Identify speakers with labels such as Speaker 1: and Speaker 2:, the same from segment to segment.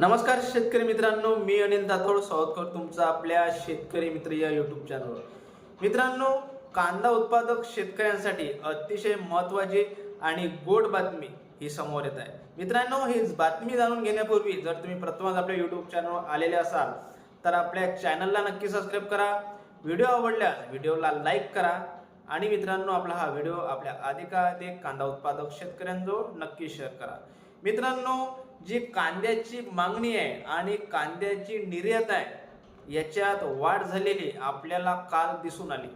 Speaker 1: नमस्कार शेतकरी मित्रांनो मी अनिल दाथोड स्वागत करतो तुमचं आपल्या शेतकरी मित्र या युट्यूब चॅनलवर मित्रांनो कांदा उत्पादक शेतकऱ्यांसाठी अतिशय महत्त्वाची आणि गोड बातमी ही समोर येत आहे. मित्रांनो ही बातमी जाणून घेण्यापूर्वी जर तुम्ही प्रथमच आपल्या युट्यूब चॅनलवर आलेले असाल तर आपल्या चॅनलला नक्की सबस्क्राईब करा. व्हिडिओ आवडल्यास व्हिडिओला लाईक करा. आणि मित्रांनो आपला हा व्हिडिओ आपल्या अधिकाधिक कांदा उत्पादक शेतकऱ्यांजवळ नक्की शेअर करा. मित्रांनो जी कांद्याची मागणी आहे आणि कांद्याची निर्यात आहे याच्यात वाढ झालेली आपल्याला काल दिसून आली.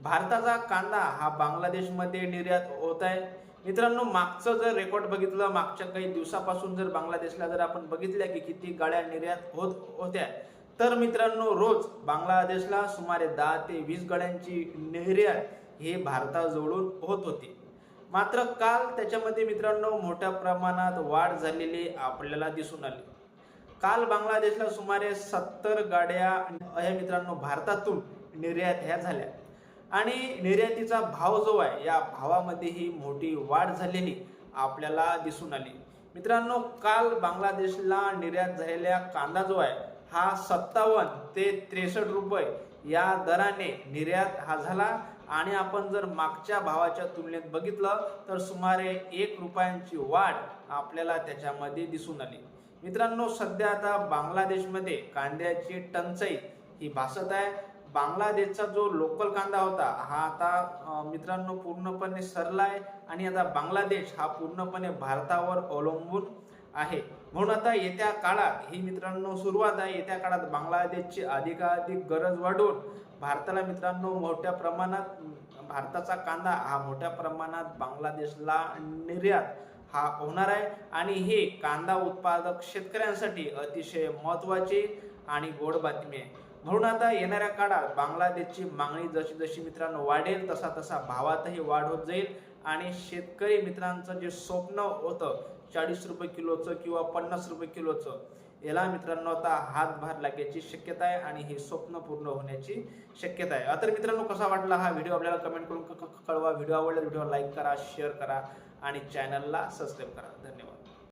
Speaker 1: भारताचा कांदा हा बांगलादेशमध्ये निर्यात होत आहे. मित्रांनो मागचं जर रेकॉर्ड बघितलं मागच्या काही दिवसापासून जर बांगलादेशला जर आपण बघितल्या की किती गाड्या निर्यात होत होत्या तर मित्रांनो रोज बांगलादेशला सुमारे दहा ते वीस गाड्यांची निर्यात हे भारताजवळून होत होती. मात्र काल त्याच्यामध्ये मित्रांनो मोठ्या प्रमाणात वाढ झालेली आपल्याला दिसून आली. काल बांगलादेशला सुमारे सत्तर गाड्या ह्या मित्रांनो भारतातून निर्यात ह्या झाल्या. आणि निर्यातीचा भाव जो आहे या भावामध्ये ही मोठी वाढ झालेली आपल्याला दिसून आली. मित्रांनो काल बांगलादेशला निर्यात झालेल्या कांदा जो आहे हा सत्तावन्न ते त्रेसष्ट रुपये या दराने निर्यात हा झाला. आणि आपण जर मागच्या भावाच्या तुलनेत बघितलं तर सुमारे एक रुपयांची वाढ आपल्याला त्याच्यामध्ये दिसून आली. मित्रांनो सध्या आता बांगलादेशमध्ये कांद्याची टंचाई ही भासत आहे. बांगलादेशचा जो लोकल कांदा होता हा आता मित्रांनो पूर्णपणे सरला आहे आणि आता बांगलादेश हा पूर्णपणे भारतावर अवलंबून आहे. म्हणून आता येत्या काळात ही मित्रांनो सुरुवात आहे. येत्या काळात बांगलादेशची अधिकाधिक गरज वाढून भारताला मित्रांनो मोठ्या प्रमाणात भारताचा कांदा हा मोठ्या प्रमाणात बांगलादेशला निर्यात हा होणार आहे. आणि हे कांदा उत्पादक शेतकऱ्यांसाठी अतिशय महत्वाची आणि गोड बातमी आहे. म्हणून आता येणाऱ्या काळात बांगलादेशची मागणी जशी जशी मित्रांनो वाढेल तसा तसा भावातही वाढ होत जाईल. आणि शेतकरी मित्रांचं जे स्वप्न होतं चाळीस रुपये किलोचं किंवा पन्नास रुपये किलोचं याला मित्रांनो आता हातभार लागण्याची शक्यता आहे आणि हे स्वप्न पूर्ण होण्याची शक्यता आहे. तर मित्रांनो कसा वाटला हा व्हिडिओ आपल्याला कमेंट करून क- कळवा. व्हिडिओ आवडला व्हिडिओ लाईक करा शेअर करा आणि चॅनलला सबस्क्राईब करा. धन्यवाद.